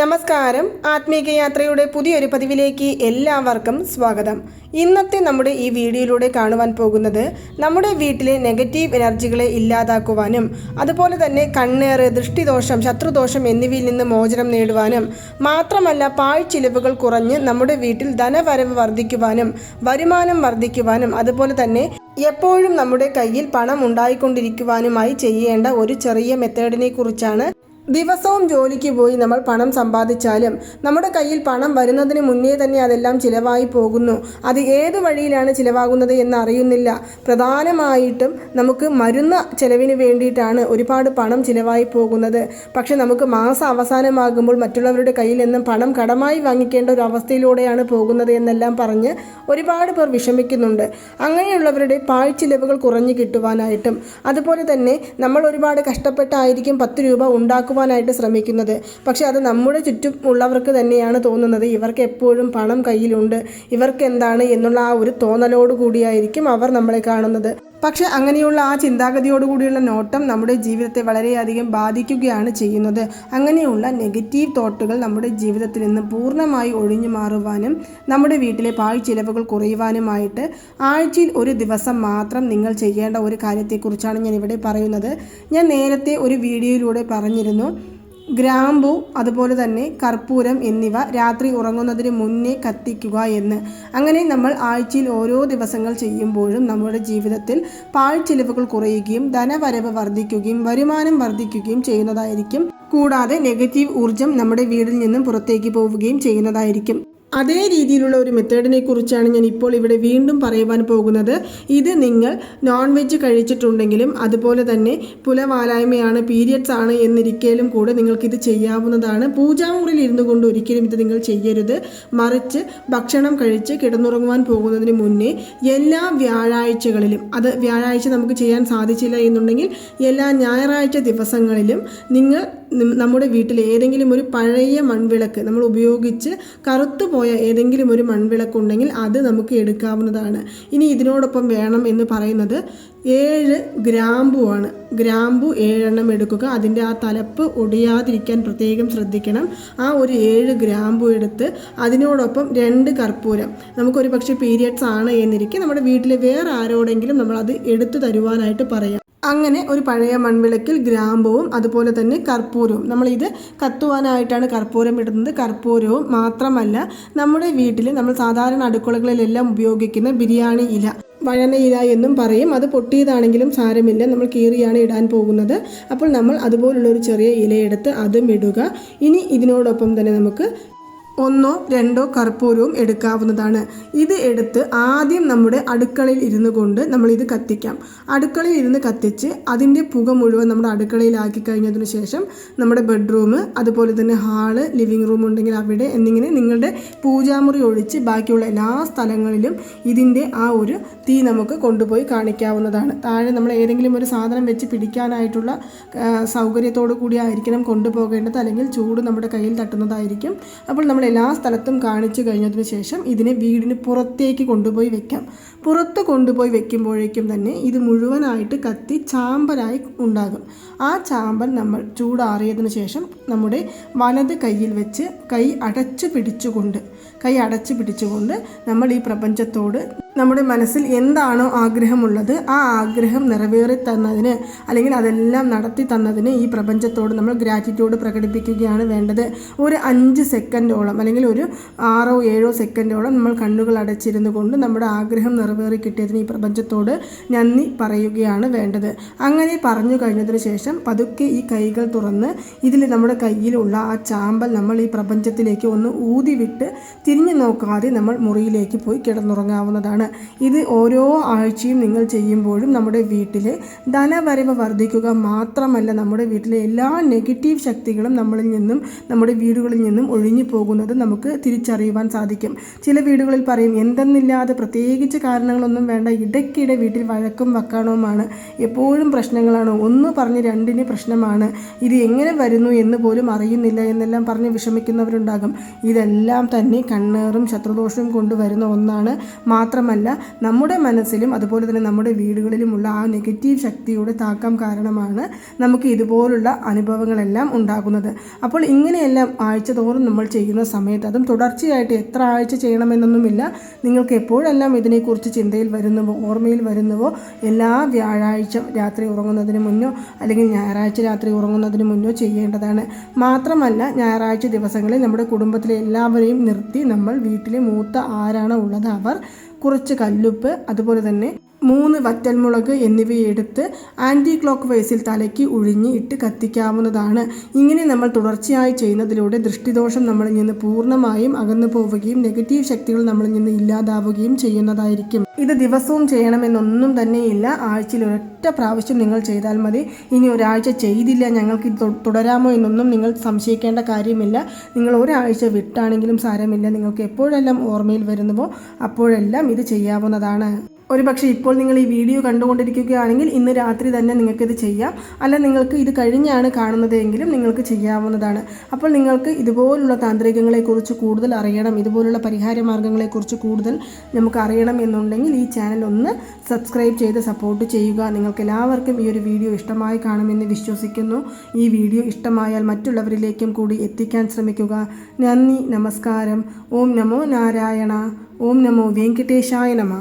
നമസ്കാരം. ആത്മീക യാത്രയുടെ പുതിയൊരു പതിവിലേക്ക് എല്ലാവർക്കും സ്വാഗതം. ഇന്നത്തെ നമ്മുടെ ഈ വീഡിയോയിലൂടെ കാണുവാൻ പോകുന്നത് നമ്മുടെ വീട്ടിലെ നെഗറ്റീവ് എനർജികളെ ഇല്ലാതാക്കുവാനും അതുപോലെ തന്നെ കണ്ണേറ് ദൃഷ്ടിദോഷം ശത്രുദോഷം എന്നിവയിൽ നിന്ന് മോചനം നേടുവാനും മാത്രമല്ല പാഴ്ചിലവുകൾ കുറഞ്ഞ് നമ്മുടെ വീട്ടിൽ ധനവരവ് വർദ്ധിക്കുവാനും വരുമാനം വർദ്ധിക്കുവാനും അതുപോലെ തന്നെ എപ്പോഴും നമ്മുടെ കയ്യിൽ പണം ഉണ്ടായിക്കൊണ്ടിരിക്കുവാനുമായി ചെയ്യേണ്ട ഒരു ചെറിയ മെത്തേഡിനെ കുറിച്ചാണ് ദിവസവും ജോലിക്ക് പോയി നമ്മൾ പണം സമ്പാദിച്ചാലും നമ്മുടെ കയ്യിൽ പണം വരുന്നതിന് മുന്നേ തന്നെ അതെല്ലാം ചിലവായി പോകുന്നു. അത് ഏത് വഴിയിലാണ് ചിലവാകുന്നത് എന്ന് അറിയുന്നില്ല. പ്രധാനമായിട്ടും നമുക്ക് മരുന്ന് ചെലവിന് വേണ്ടിയിട്ടാണ് ഒരുപാട് പണം ചിലവായി പോകുന്നത്. പക്ഷെ നമുക്ക് മാസം അവസാനമാകുമ്പോൾ മറ്റുള്ളവരുടെ കയ്യിൽ നിന്നും പണം കടമായി വാങ്ങിക്കേണ്ട ഒരു അവസ്ഥയിലൂടെയാണ് പോകുന്നത് എന്നെല്ലാം പറഞ്ഞ് ഒരുപാട് പേർ വിഷമിക്കുന്നുണ്ട്. അങ്ങനെയുള്ളവരുടെ പാഴ്ചിലവുകൾ കുറഞ്ഞു കിട്ടുവാനായിട്ടും അതുപോലെ തന്നെ നമ്മൾ ഒരുപാട് കഷ്ടപ്പെട്ടായിരിക്കും പത്ത് രൂപ ഉണ്ടാക്കുവാനായിട്ട് ശ്രമിക്കുന്നത്. പക്ഷേ അത് നമ്മുടെ ചുറ്റും ഉള്ളവർക്ക് തന്നെയാണ് തോന്നുന്നത്. ഇവർക്ക് എപ്പോഴും പണം കയ്യിലുണ്ട്. ഇവർക്ക് എന്താണ് എന്നുള്ള ആ ഒരു തോന്നലോട് കൂടിയായിരിക്കും അവർ നമ്മളെ കാണുന്നത്. പക്ഷേ അങ്ങനെയുള്ള ആ ചിന്താഗതിയോടുകൂടിയുള്ള നോട്ടം നമ്മുടെ ജീവിതത്തെ വളരെയധികം ബാധിക്കുകയാണ് ചെയ്യുന്നത്. അങ്ങനെയുള്ള നെഗറ്റീവ് തോട്ടുകൾ നമ്മുടെ ജീവിതത്തിൽ നിന്ന് പൂർണമായി ഒഴിഞ്ഞു മാറുവാനും നമ്മുടെ വീട്ടിലെ പാഴ് ചിലവുകൾ കുറയുവാനുമായിട്ട് ആഴ്ചയിൽ ഒരു ദിവസം മാത്രം നിങ്ങൾ ചെയ്യേണ്ട ഒരു കാര്യത്തെക്കുറിച്ചാണ് ഞാൻ ഇവിടെ പറയുന്നത്. ഞാൻ നേരത്തെ ഒരു വീഡിയോയിലൂടെ പറഞ്ഞിരുന്നു. ഗ്രാമ്പു അതുപോലെ തന്നെ കർപ്പൂരം എന്നിവ രാത്രി ഉറങ്ങുന്നതിന് മുന്നേ കത്തിക്കുക എന്ന്. അങ്ങനെ നമ്മൾ ആഴ്ചയിൽ ഓരോ ദിവസങ്ങൾ ചെയ്യുമ്പോഴും നമ്മുടെ ജീവിതത്തിൽ പാഴ്ചെലവുകൾ കുറയുകയും ധനവരവ് വർദ്ധിക്കുകയും വരുമാനം വർദ്ധിക്കുകയും ചെയ്യുന്നതായിരിക്കും. കൂടാതെ നെഗറ്റീവ് ഊർജം നമ്മുടെ വീടിൽ നിന്നും പുറത്തേക്ക് പോവുകയും ചെയ്യുന്നതായിരിക്കും. അതേ രീതിയിലുള്ള ഒരു മെത്തേഡിനെ കുറിച്ചാണ് ഞാൻ ഇപ്പോൾ ഇവിടെ വീണ്ടും പറയുവാൻ പോകുന്നത്. ഇത് നിങ്ങൾ നോൺ വെജ് കഴിച്ചിട്ടുണ്ടെങ്കിലും അതുപോലെ തന്നെ പുലവാലായ്മയാണ് പീരിയഡ്സ് ആണ് എന്നിരിക്കലും കൂടെ നിങ്ങൾക്കിത് ചെയ്യാവുന്നതാണ്. പൂജാമുറിയിൽ ഇരുന്നു കൊണ്ട് ഒരിക്കലും ഇത് നിങ്ങൾ ചെയ്യരുത്. മറിച്ച് ഭക്ഷണം കഴിച്ച് കിടന്നുറങ്ങുവാൻ പോകുന്നതിന് മുന്നേ എല്ലാ വ്യാഴാഴ്ചകളിലും അത് വ്യാഴാഴ്ച നമുക്ക് ചെയ്യാൻ സാധിച്ചില്ല എന്നുണ്ടെങ്കിൽ എല്ലാ ഞായറാഴ്ച ദിവസങ്ങളിലും നിങ്ങൾ നമ്മുടെ വീട്ടിൽ ഏതെങ്കിലും ഒരു പഴയ മൺവിളക്ക് നമ്മൾ ഉപയോഗിച്ച് കറുത്തുപോയ ഏതെങ്കിലും ഒരു മൺവിളക്ക് ഉണ്ടെങ്കിൽ അത് നമുക്ക് എടുക്കാവുന്നതാണ്. ഇനി ഇതിനോടൊപ്പം വേണം എന്ന് പറയുന്നത് ഏഴ് ഗ്രാമ്പുവാണ് ഗ്രാമ്പു ഏഴെണ്ണം എടുക്കുക. അതിന്റെ ആ തലപ്പ് ഒടിയാതിരിക്കാൻ പ്രത്യേകം ശ്രദ്ധിക്കണം. ആ ഒരു ഏഴ് ഗ്രാമ്പു എടുത്ത് അതിനോടൊപ്പം രണ്ട് കർപ്പൂരം. നമുക്കൊരു പക്ഷേ പീരിയഡ്സ് ആണ് എന്നിരിക്കെ നമ്മുടെ വീട്ടിൽ വേറെ ആരോടെങ്കിലും നമ്മളത് എടുത്തു തരുവാനായിട്ട് പറയാം. അങ്ങനെ ഒരു പഴയ മൺവിളക്കിൽ ഗ്രാമ്പവും അതുപോലെ തന്നെ കർപ്പൂരവും. നമ്മളിത് കത്തുവാനായിട്ടാണ് കർപ്പൂരം ഇടുന്നത്. കർപ്പൂരവും മാത്രമല്ല നമ്മുടെ വീട്ടിൽ നമ്മൾ സാധാരണ അടുക്കളകളിലെല്ലാം ഉപയോഗിക്കുന്ന ബിരിയാണി ഇല വഴനയില എന്നും പറയും. അത് പൊട്ടിയതാണെങ്കിലും സാരമില്ല. നമ്മൾ കീറിയാണ് ഇടാൻ പോകുന്നത്. അപ്പോൾ നമ്മൾ അതുപോലുള്ള ഒരു ചെറിയ ഇലയെടുത്ത് അതും ഇടുക. ഇനി ഇതിനോടൊപ്പം തന്നെ നമുക്ക് ഒന്നോ രണ്ടോ കർപ്പൂരവും എടുക്കാവുന്നതാണ്. ഇത് എടുത്ത് ആദ്യം നമ്മുടെ അടുക്കളയിൽ ഇരുന്നു കൊണ്ട് നമ്മളിത് കത്തിക്കാം. അടുക്കളയിൽ ഇരുന്ന് കത്തിച്ച് അതിന്റെ പുക മുഴുവൻ നമ്മുടെ അടുക്കളയിലാക്കി കഴിഞ്ഞതിന് ശേഷം നമ്മുടെ ബെഡ്റൂം അതുപോലെ തന്നെ ഹാൾ ലിവിങ് റൂം ഉണ്ടെങ്കിൽ അവിടെ എന്നിങ്ങനെ നിങ്ങളുടെ പൂജാമുറി ഒഴിച്ച് ബാക്കിയുള്ള എല്ലാ സ്ഥലങ്ങളിലും ഇതിന്റെ ആ ഒരു തീ നമുക്ക് കൊണ്ടുപോയി കാണിക്കാവുന്നതാണ്. താഴെ നമ്മൾ ഏതെങ്കിലും ഒരു സാധനം വെച്ച് പിടിക്കാനായിട്ടുള്ള സൗകര്യത്തോടു കൂടി ആയിരിക്കണം കൊണ്ടുപോകേണ്ടത് അല്ലെങ്കിൽ ചൂട് നമ്മുടെ കയ്യിൽ തട്ടുന്നതായിരിക്കും. അപ്പോൾ നമ്മൾ എല്ലാ സ്ഥലത്തും കാണിച്ചു കഴിഞ്ഞതിന് ശേഷം ഇതിനെ വീടിന് പുറത്തേക്ക് കൊണ്ടുപോയി വെക്കാം. പുറത്ത് കൊണ്ടുപോയി വെക്കുമ്പോഴേക്കും തന്നെ ഇത് മുഴുവനായിട്ട് കത്തി ചാമ്പലായി ഉണ്ടാകും. ആ ചാമ്പൽ നമ്മൾ ചൂടാറിയതിന് ശേഷം നമ്മുടെ വലത് കയ്യിൽ വെച്ച് കൈ അടച്ചു പിടിച്ചുകൊണ്ട് കൈ അടച്ചു പിടിച്ചുകൊണ്ട് നമ്മൾ ഈ പ്രപഞ്ചത്തോട് നമ്മുടെ മനസ്സിൽ എന്താണോ ആഗ്രഹമുള്ളത് ആ ആഗ്രഹം നിറവേറി തന്നതിന് അല്ലെങ്കിൽ അതെല്ലാം നടത്തി തന്നതിന് ഈ പ്രപഞ്ചത്തോട് നമ്മൾ ഗ്രാറ്റിറ്റ്യൂഡ് പ്രകടിപ്പിക്കുകയാണ് വേണ്ടത്. ഒരു അഞ്ച് സെക്കൻഡോളം അല്ലെങ്കിൽ ഒരു ആറോ ഏഴോ സെക്കൻഡോളം നമ്മൾ കണ്ണുകൾ അടച്ചിരുന്നു കൊണ്ട് നമ്മുടെ ആഗ്രഹം നിറവേറി കിട്ടിയതിന് ഈ പ്രപഞ്ചത്തോട് നന്ദി പറയുകയാണ് വേണ്ടത്. അങ്ങനെ പറഞ്ഞു കഴിഞ്ഞതിന് ശേഷം പതുക്കെ ഈ കൈകൾ തുറന്ന് ഇതിൽ നമ്മുടെ കയ്യിലുള്ള ആ ചാമ്പൽ നമ്മൾ ഈ പ്രപഞ്ചത്തിലേക്ക് ഒന്ന് ഊതി വിട്ട് തിരിഞ്ഞു നോക്കാതെ നമ്മൾ മുറിയിലേക്ക് പോയി കിടന്നുറങ്ങാവുന്നതാണ്. ഇത് ഓരോ ആഴ്ചയും നിങ്ങൾ ചെയ്യുമ്പോഴും നമ്മുടെ വീട്ടിൽ ധനവരവ് വർദ്ധിക്കുക മാത്രമല്ല നമ്മുടെ വീട്ടിലെ എല്ലാ നെഗറ്റീവ് ശക്തികളും നമ്മളിൽ നിന്നും നമ്മുടെ വീടുകളിൽ നിന്നും ഒഴിഞ്ഞു പോകുന്നത് നമുക്ക് തിരിച്ചറിയുവാൻ സാധിക്കും. ചില വീടുകളിൽ പറയും എന്തെന്നില്ലാതെ പ്രത്യേകിച്ച് കാരണങ്ങളൊന്നും വേണ്ട ഇടയ്ക്കിടെ വീട്ടിൽ വഴക്കും വക്കാണവുമാണ് എപ്പോഴും പ്രശ്നങ്ങളാണ്. ഒന്ന് പറഞ്ഞ് രണ്ടിന് പ്രശ്നമാണ്. ഇത് എങ്ങനെ വരുന്നു എന്ന് പോലും അറിയുന്നില്ല എന്നെല്ലാം പറഞ്ഞ് വിഷമിക്കുന്നവരുണ്ടാകും. ഇതെല്ലാം തന്നെ കണ്ണേറും ശത്രുദോഷവും കൊണ്ടുവരുന്ന ഒന്നാണ്. മാത്രമല്ല മാത്രമല്ല നമ്മുടെ മനസ്സിലും അതുപോലെ തന്നെ നമ്മുടെ വീടുകളിലുമുള്ള ആ നെഗറ്റീവ് ശക്തിയുടെ താക്കം കാരണമാണ് നമുക്ക് ഇതുപോലുള്ള അനുഭവങ്ങളെല്ലാം ഉണ്ടാകുന്നത്. അപ്പോൾ ഇങ്ങനെയെല്ലാം ആഴ്ച തോറും നമ്മൾ ചെയ്യുന്ന സമയത്ത് അതും തുടർച്ചയായിട്ട് എത്ര ആഴ്ച ചെയ്യണമെന്നൊന്നുമില്ല. നിങ്ങൾക്ക് എപ്പോഴെല്ലാം ഇതിനെക്കുറിച്ച് ചിന്തയിൽ വരുന്നുവോ ഓർമ്മയിൽ വരുന്നുവോ എല്ലാ വ്യാഴാഴ്ച രാത്രി ഉറങ്ങുന്നതിന് മുന്നോ അല്ലെങ്കിൽ ഞായറാഴ്ച രാത്രി ഉറങ്ങുന്നതിന് മുന്നോ ചെയ്യേണ്ടതാണ്. മാത്രമല്ല ഞായറാഴ്ച ദിവസങ്ങളിൽ നമ്മുടെ കുടുംബത്തിലെ എല്ലാവരെയും നിർത്തി നമ്മൾ വീട്ടിലെ മൂത്ത ആരാണ് ഉള്ളത് അവർ കുറച്ച് കല്ലുപ്പ് അതുപോലെ തന്നെ മൂന്ന് വറ്റൽമുളക് എന്നിവയെടുത്ത് ആന്റി ക്ലോക്ക് വൈസിൽ തലയ്ക്ക് ഉഴിഞ്ഞ് ഇട്ട് കത്തിക്കാവുന്നതാണ്. ഇങ്ങനെ നമ്മൾ തുടർച്ചയായി ചെയ്യുന്നതിലൂടെ ദൃഷ്ടിദോഷം നമ്മളിൽ നിന്ന് പൂർണമായും അകന്നു പോവുകയും നെഗറ്റീവ് ശക്തികൾ നമ്മളിൽ നിന്ന് ഇല്ലാതാവുകയും ചെയ്യുന്നതായിരിക്കും. ഇത് ദിവസവും ചെയ്യണമെന്നൊന്നും തന്നെയില്ല. ആഴ്ചയിൽ ഒരൊറ്റ പ്രാവശ്യം നിങ്ങൾ ചെയ്താൽ മതി. ഇനി ഒരാഴ്ച ചെയ്തില്ല ഞങ്ങൾക്ക് തുടരാമോ എന്നൊന്നും നിങ്ങൾ സംശയിക്കേണ്ട കാര്യമില്ല. നിങ്ങൾ ഒരാഴ്ച വിട്ടാണെങ്കിലും സാരമില്ല. നിങ്ങൾക്ക് എപ്പോഴെല്ലാം ഓർമ്മയിൽ വരുന്നുവോ അപ്പോഴെല്ലാം ഇത് ചെയ്യാവുന്നതാണ്. ഒരുപക്ഷെ ഇപ്പോൾ നിങ്ങൾ ഈ വീഡിയോ കണ്ടുകൊണ്ടിരിക്കുകയാണെങ്കിൽ ഇന്ന് രാത്രി തന്നെ നിങ്ങൾക്കിത് ചെയ്യാം. അല്ല നിങ്ങൾക്ക് ഇത് കഴിഞ്ഞാണ് കാണുന്നതെങ്കിലും നിങ്ങൾക്ക് ചെയ്യാവുന്നതാണ്. അപ്പോൾ നിങ്ങൾക്ക് ഇതുപോലുള്ള താന്ത്രികങ്ങളെക്കുറിച്ച് കൂടുതൽ അറിയണം ഇതുപോലുള്ള പരിഹാര മാർഗങ്ങളെക്കുറിച്ച് കൂടുതൽ നമുക്ക് അറിയണം എന്നുണ്ടെങ്കിൽ ഈ ചാനൽ ഒന്ന് സബ്സ്ക്രൈബ് ചെയ്ത് സപ്പോർട്ട് ചെയ്യുക. നിങ്ങൾക്ക് എല്ലാവർക്കും ഈ ഒരു വീഡിയോ ഇഷ്ടമായി കാണുമെന്ന് വിശ്വസിക്കുന്നു. ഈ വീഡിയോ ഇഷ്ടമായാൽ മറ്റുള്ളവരിലേക്കും കൂടി എത്തിക്കാൻ ശ്രമിക്കുക. നന്ദി നമസ്കാരം. ഓം നമോ നാരായണ. ഓം നമോ വെങ്കിട്ടേശായ നമ.